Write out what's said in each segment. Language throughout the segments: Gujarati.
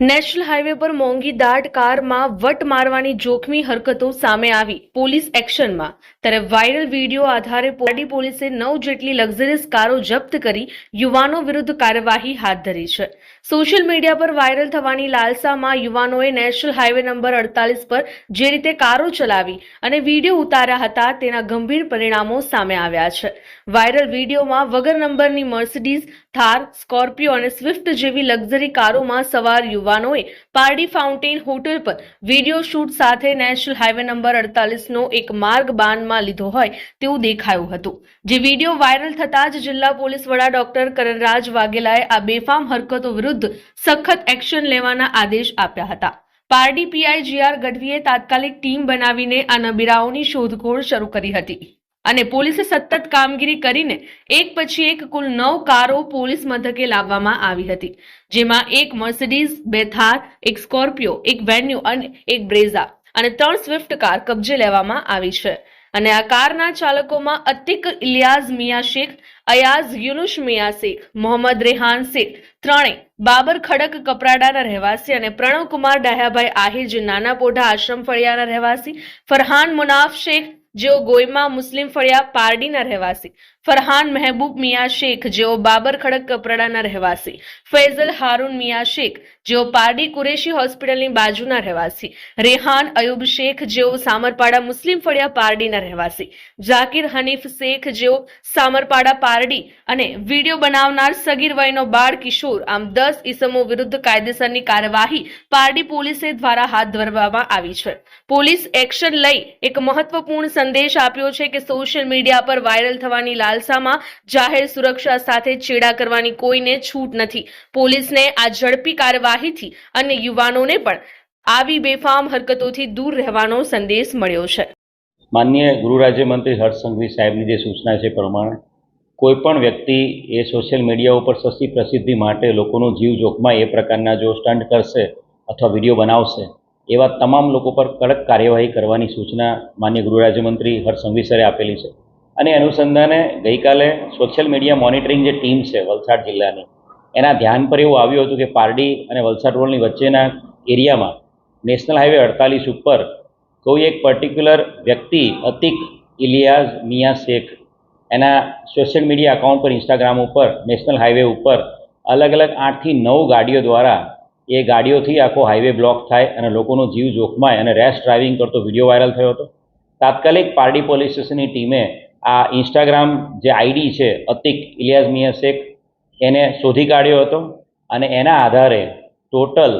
નેશનલ હાઈવે પર મોંઘી દાટ કારમાં વટ મારવાની જોખમી હરકતો સામે આવી પોલીસ એક્શનમાં. ત્યારે વાયરલ વીડિયો આધારે પારડી પોલીસે નવ જેટલી લક્ઝરીસ કારો જપ્ત કરી યુવાનો વિરુદ્ધ કાર્યવાહી હાથ ધરી છે. સોશિયલ મીડિયા પર વાયરલ થવાની લાલસામાં યુવાનોએ નેશનલ હાઈવે નંબર અડતાલીસ પર જે રીતે કારો ચલાવી અને વીડિયો ઉતાર્યા હતા તેના ગંભીર પરિણામો સામે આવ્યા છે. વાયરલ વિડીયોમાં વગર નંબરની મર્સિડીઝ, થાર, સ્કોર્પિયો અને સ્વિફ્ટ જેવી લક્ઝરી કારોમાં સવાર યુવાનોએ પારડી ફાઉન્ટેન હોટેલ પર વીડિયો શૂટ સાથે નેશનલ હાઈવે નંબર અડતાલીસનો એક માર્ગ બાનમાં લીધો હોય તેવું દેખાયું હતું. જે વીડિયો વાયરલ થતાં જ જિલ્લા પોલીસ વડા ડોક્ટર કરણરાજ વાઘેલાએ આ બેફામ હરકતો વિરુદ્ધ સખત એક્શન લેવાના આદેશ આપ્યા હતા. પારડી પીઆઈ જીઆર ગઢવીએ તાત્કાલિક ટીમ બનાવીને આ નબીરાઓની શોધખોળ શરૂ કરી હતી. અને પોલીસે સતત કામગીરી કરીને એક પછી એક કુલ નવ કારો પોલીસ મથકે લાવવામાં આવી હતી, જેમાં એક મર્સિડીઝ, બે થાર, એક સ્કોર્પિયો, એક વેન્યુ અને એક બ્રેઝા અને ત્રણ સ્વિફ્ટ કાર કબજે લેવામાં આવી છે. અને આ કારના ચાલકોમાં અતિક ઇલિયાઝ મિયા શેખ, અયાઝ યુનુશ મિયા શેખ, મોહમ્મદ રેહાન શેખ, ત્રણેય બાબર ખડક કપરાડાના રહેવાસી અને પ્રણવકુમાર ડાહ્યાભાઈ આહિર જે નાના પોઢા આશ્રમ ફળિયાના રહેવાસી, ફરહાન મુનાફ શેખ જેઓ ગોયમાં મુસ્લિમ ફળિયા પારડીના રહેવાસી. ફરહાન મહેબૂબ મિયા શેખ, જેઓ બાબર ખડક કપરાડાના રહેવાસી, ફૈઝલ હારૂન મિયા શેખ, જેઓ પારડી કુરેશી હોસ્પિટલની બાજુના રહેવાસી, રેહાન અયુબ શેખ, જેઓ સામરપાડા મુસ્લિમ ફળિયા પારડીના રહેવાસી, ઝાકિર હનીફ શેખ, જેઓ સામરપાડા પારડી અને વીડિયો બનાવનાર સગીર વયનો બાળ કિશોર, આમ દસ ઈસમો વિરુદ્ધ કાયદેસરની કાર્યવાહી પારડી પોલીસે દ્વારા હાથ ધરવામાં આવી છે. પોલીસ એક્શન લઈ એક મહત્વપૂર્ણ સંદેશ આપ્યો છે કે સોશિયલ મીડિયા પર વાયરલ થવાની લાલસામાં જાહેર સુરક્ષા સાથે છેડા કરવાની કોઈને છૂટ નથી. પોલીસને આ ઝડપી કાર્યવાહીથી અને યુવાનોને પણ આવી બેફામ હરકતોથી દૂર રહેવાનો સંદેશ મળ્યો છે. માનનીય ગૃહ રાજ્યમંત્રી હર્ષ સાહેબની જે સૂચના છે પ્રમાણે, કોઈ પણ વ્યક્તિ એ સોશિયલ મીડિયા ઉપર સસ્તી પ્રસિદ્ધિ માટે લોકોનો જીવ જોખમાય એ પ્રકારના જો સ્ટન્ટ કરશે અથવા વીડિયો બનાવશે, એવા તમામ લોકો પર કડક કાર્યવાહી કરવાની સૂચના માન્ય ગૃહ રાજ્યમંત્રી હર્ષ સંઘવી સરે આપેલી છે. અને અનુસંધાને ગઈકાલે સોશિયલ મીડિયા મોનિટરિંગ જે ટીમ છે વલસાડ જિલ્લાની, એના ધ્યાન પર એવું આવ્યું હતું કે પારડી અને વલસાડ રોડની વચ્ચેના એરિયામાં નેશનલ હાઈવે અડતાલીસ ઉપર કોઈ એક પર્ટિક્યુલર વ્યક્તિ, અતિક ઇલિયાઝ મિયા શેખ, એના સોશિયલ મીડિયા અકાઉન્ટ પર ઇન્સ્ટાગ્રામ ઉપર નેશનલ હાઈવે ઉપર અલગ અલગ આઠથી નવ ગાડીઓ દ્વારા એ ગાડીઓથી આખો હાઈવે બ્લોક થાય અને લોકોનો જીવ જોખમાય અને રેશ ડ્રાઇવિંગ કરતો વીડિયો વાયરલ થયો હતો. તાત્કાલિક પારડી પોલીસ સ્ટેશનની ટીમે આ ઇન્સ્ટાગ્રામ જે આઈડી છે, અતિક ઇલિયાઝ મિયા શેખ, એને શોધી કાઢ્યો હતો અને એના આધારે ટોટલ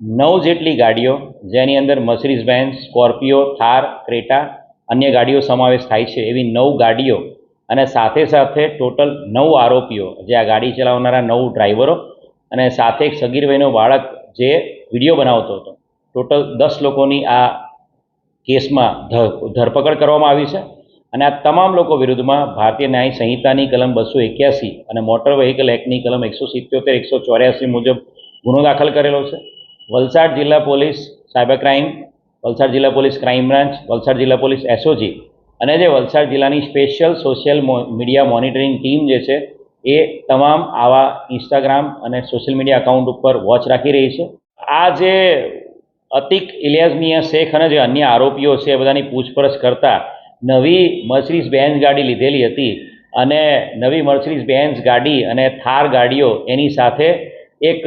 નવ જેટલી ગાડીઓ, જેની અંદર Mercedes Benz, Scorpio, Thar, Creta, અન્ય ગાડીઓ સમાવેશ થાય છે, એવી નવ ગાડીઓ અને સાથે સાથે ટોટલ નવ આરોપીઓ જે આ ગાડી ચલાવનારા નવ ડ્રાઈવરો અને સાથે એક સગીર વયનો બાળક જે વીડિયો બનાવતો હતો. ટોટલ દસ લોકોની આ કેસમાં ધરપકડ કરવામાં આવી છે. અને આ તમામ લોકો વિરુદ્ધમાં ભારતીય ન્યાય સંહિતાની કલમ બસો એક્યાસી અને મોટર વ્હીકલ એક્ટની કલમ એકસો સિત્યોતેર, એકસો ચોર્યાસી મુજબ ગુનો દાખલ કરેલો છે. વલસાડ જિલ્લા પોલીસ સાયબર ક્રાઇમ, વલસાડ જિલ્લા પોલીસ ક્રાઇમ બ્રાન્ચ, વલસાડ જિલ્લા પોલીસ એસઓજી અને જે વલસાડ જિલ્લાની special social media monitoring team જે છે, એ તમામ આવા ઇન્સ્ટાગ્રામ અને સોશિયલ મીડિયા અકાઉન્ટ ઉપર વોચ રાખી રહી છે. આ જે અતિક ઇલિયાઝમિયા શેખ અને જે અન્ય આરોપીઓ છે, એ બધાની પૂછપરછ કરતા નવી મર્સિડીઝ બેન્ઝ ગાડી લીધેલી હતી અને નવી મર્સિડીઝ બેન્ઝ ગાડી અને થાર ગાડીઓ એની સાથે એક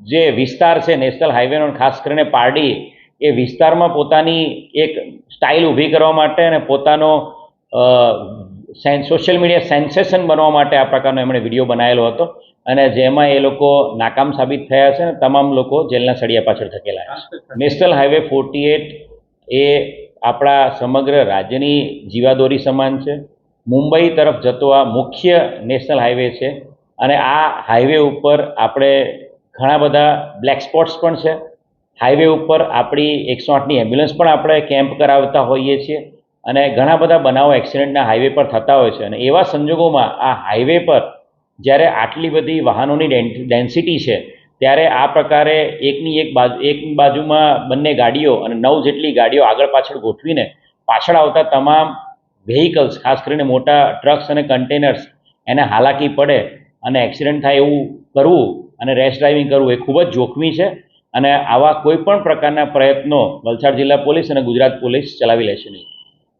જે વિસ્તાર છે નેશનલ હાઈવેનો ખાસ કરીને પારડી એ વિસ્તારમાં પોતાની એક સ્ટાઇલ ઊભી કરવા માટે અને પોતાનો સોશિયલ મીડિયા સેન્સેશન બનવા માટે આ પ્રકારનો એમણે વીડિયો બનાવેલો હતો અને જેમાં એ લોકો નાકામ સાબિત થયા છે અને તમામ લોકો જેલના સળિયા પાછળ થકેલા છે. નેશનલ હાઈવે ફોર્ટી એટ એ આપણા સમગ્ર રાજ્યની જીવાદોરી સમાન છે. મુંબઈ તરફ જતો આ મુખ્ય નેશનલ હાઈવે છે અને આ હાઈવે ઉપર આપણે ઘણા બધા બ્લેક સ્પોટ્સ પણ છે. હાઈવે ઉપર આપણી એકસો આઠની એમ્બ્યુલન્સ પણ આપણે કેમ્પ કરાવતા હોઈએ છીએ અને ઘણા બધા બનાવો એક્સિડન્ટના હાઈવે પર થતા હોય છે અને એવા સંજોગોમાં આ હાઈવે પર જ્યારે આટલી બધી વાહનોની ડેન્સિટી છે ત્યારે આ પ્રકારે એકની એક બાજુ, એક બાજુમાં બંને ગાડીઓ અને નવ જેટલી ગાડીઓ આગળ પાછળ ગોઠવીને પાછળ આવતા તમામ વેહિકલ્સ ખાસ કરીને મોટા ટ્રક્સ અને કન્ટેનર્સ એને હાલાકી પડે અને એક્સિડન્ટ થાય એવું કરવું અને રેશ ડ્રાઇવિંગ કરવું એ ખૂબ જ જોખમી છે અને આવા કોઈ પણ પ્રકારના પ્રયત્નો વલસાડ જિલ્લા પોલીસ અને ગુજરાત પોલીસ ચલાવી લેશે નહીં.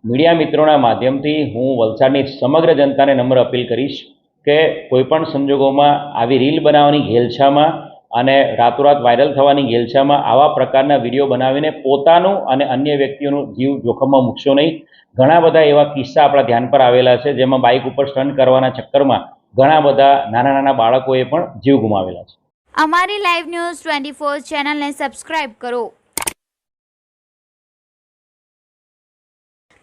મીડિયા મિત્રોના માધ્યમથી હું વલસાડની સમગ્ર જનતાને નમ્ર અપીલ કરીશ કે કોઈપણ સંજોગોમાં આવી રીલ બનાવવાની ઘેલછામાં અને રાતોરાત વાયરલ થવાની ઘેલછામાં આવા પ્રકારના વીડિયો બનાવીને પોતાનું અને અન્ય વ્યક્તિઓનું જીવ જોખમમાં મૂકશો નહીં. ઘણા બધા એવા કિસ્સા આપણા ધ્યાન પર આવેલા છે, જેમાં બાઇક ઉપર સ્ટન્ટ કરવાના ચક્કરમાં ઘણા બધા નાના નાના બાળકોએ પણ જીવ ગુમાવેલા છે. અમારી લાઈવ ન્યૂઝ ટ્વેન્ટી ફોર ચેનલને સબસ્ક્રાઇબ કરો.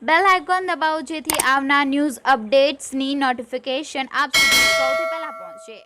બેલ આઇકોન દબાવો જેથી આવનાર ન્યૂઝ અપડેટ્સની નોટિફિકેશન આપ સૌથી પહેલા પહોંચે.